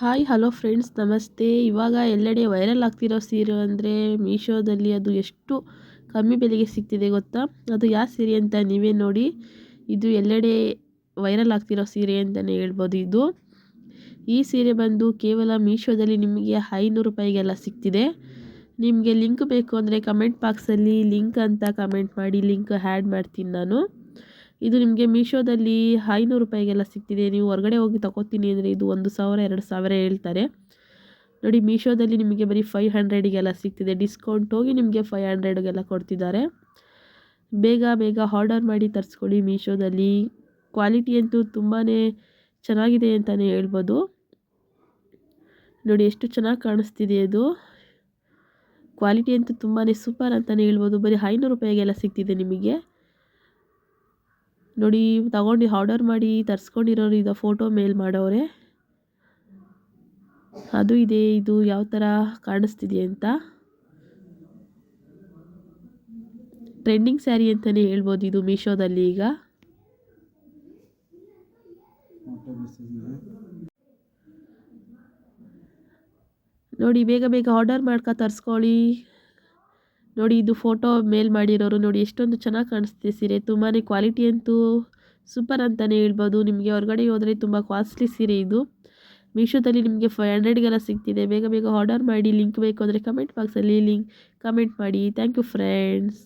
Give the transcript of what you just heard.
Hi, hello friends, ನಮಸ್ತೆ. ಇವಾಗ ಎಲ್ಲೆಡೆ ವೈರಲ್ ಆಗ್ತಿರೋ ಸೀರೆ ಅಂದರೆ ಮೀಶೋದಲ್ಲಿ ಅದು ಎಷ್ಟು ಕಮ್ಮಿ ಬೆಲೆಗೆ ಸಿಗ್ತಿದೆ ಗೊತ್ತಾ? ಅದು ಯಾವ ಸೀರೆ ಅಂತ ನೀವೇ ನೋಡಿ. ಇದು ಎಲ್ಲೆಡೆ ವೈರಲ್ ಆಗ್ತಿರೋ ಸೀರೆ ಅಂತಲೇ ಹೇಳ್ಬೋದು ಇದು. ಈ ಸೀರೆ ಬಂದು ಕೇವಲ ಮೀಶೋದಲ್ಲಿ ನಿಮಗೆ ಐನೂರು ರೂಪಾಯಿಗೆಲ್ಲ ಸಿಗ್ತಿದೆ. ನಿಮಗೆ ಲಿಂಕ್ ಬೇಕು ಅಂದರೆ ಕಮೆಂಟ್ ಬಾಕ್ಸಲ್ಲಿ ಲಿಂಕ್ ಅಂತ ಕಮೆಂಟ್ ಮಾಡಿ, ಲಿಂಕ್ ಹ್ಯಾಡ್ ಮಾಡ್ತೀನಿ ನಾನು. ಇದು ನಿಮಗೆ ಮೀಶೋದಲ್ಲಿ ಐನೂರು ರೂಪಾಯಿಗೆಲ್ಲ ಸಿಗ್ತಿದೆ. ನೀವು ಹೊರಗಡೆ ಹೋಗಿ ತಗೋತೀನಿ ಅಂದರೆ ಇದು ಒಂದು ಸಾವಿರ, ಎರಡು ಸಾವಿರ ಹೇಳ್ತಾರೆ. ನೋಡಿ, ಮೀಶೋದಲ್ಲಿ ನಿಮಗೆ ಬರೀ ಫೈವ್ ಹಂಡ್ರೆಡಿಗೆಲ್ಲ ಸಿಗ್ತಿದೆ. ಡಿಸ್ಕೌಂಟ್ ಹೋಗಿ ನಿಮಗೆ ಫೈವ್ ಹಂಡ್ರೆಡ್ಗೆಲ್ಲ ಕೊಡ್ತಿದ್ದಾರೆ. ಬೇಗ ಬೇಗ ಆರ್ಡರ್ ಮಾಡಿ ತರಿಸ್ಕೊಳ್ಳಿ ಮೀಶೋದಲ್ಲಿ. ಕ್ವಾಲಿಟಿ ಅಂತೂ ತುಂಬಾ ಚೆನ್ನಾಗಿದೆ ಅಂತಲೇ ಹೇಳ್ಬೋದು. ನೋಡಿ, ಎಷ್ಟು ಚೆನ್ನಾಗಿ ಕಾಣಿಸ್ತಿದೆ ಅದು ಕ್ವಾಲಿಟಿ ಅಂತೂ ತುಂಬಾ ಸೂಪರ್ ಅಂತಲೇ ಹೇಳ್ಬೋದು. ಬರೀ ಐನೂರು ರೂಪಾಯಿಗೆಲ್ಲ ಸಿಗ್ತಿದೆ ನಿಮಗೆ. ನೋಡಿ, ತಗೊಂಡು ಆರ್ಡರ್ ಮಾಡಿ ತರಿಸ್ಕೊಂಡಿರೋರು ಇದು ಫೋಟೋ ಮೇಲ್ ಮಾಡೋರೆ. ಅದು ಇದೆ, ಇದು ಯಾವ ಥರ ಕಾಣಿಸ್ತಿದೆ ಅಂತ. ಟ್ರೆಂಡಿಂಗ್ ಸ್ಯಾರಿ ಅಂತಲೇ ಹೇಳ್ಬೋದು ಇದು ಮೀಶೋದಲ್ಲಿ ಈಗ. ನೋಡಿ, ಬೇಗ ಬೇಗ ಆರ್ಡರ್ ಮಾಡ್ಕೊ, ತರಿಸ್ಕೊಳ್ಳಿ. ನೋಡಿ ಇದು ಫೋಟೋ ಮೇಲ್ ಮಾಡಿರೋರು ನೋಡಿ ಎಷ್ಟೊಂದು ಚೆನ್ನಾಗಿ ಕಾಣಿಸ್ತಿದೆ ಸೀರೆ. ತುಂಬಾ ಕ್ವಾಲಿಟಿ ಅಂತೂ ಸೂಪರ್ ಅಂತಲೇ ಹೇಳ್ಬೋದು. ನಿಮಗೆ ಹೊರಗಡೆ ಹೋದರೆ ತುಂಬ ಕಾಸ್ಟ್ಲಿ ಸೀರೆ ಇದು. ಮೀಶೋದಲ್ಲಿ ನಿಮಗೆ ಫೈವ್ ಹಂಡ್ರೆಡ್ಗೆಲ್ಲ ಸಿಗ್ತಿದೆ. ಬೇಗ ಬೇಗ ಆರ್ಡರ್ ಮಾಡಿ ಲಿಂಕ್ ಬೇಕು ಅಂದರೆ ಕಮೆಂಟ್ ಬಾಕ್ಸಲ್ಲಿ ಲಿಂಕ್ ಕಮೆಂಟ್ ಮಾಡಿ. Thank you friends.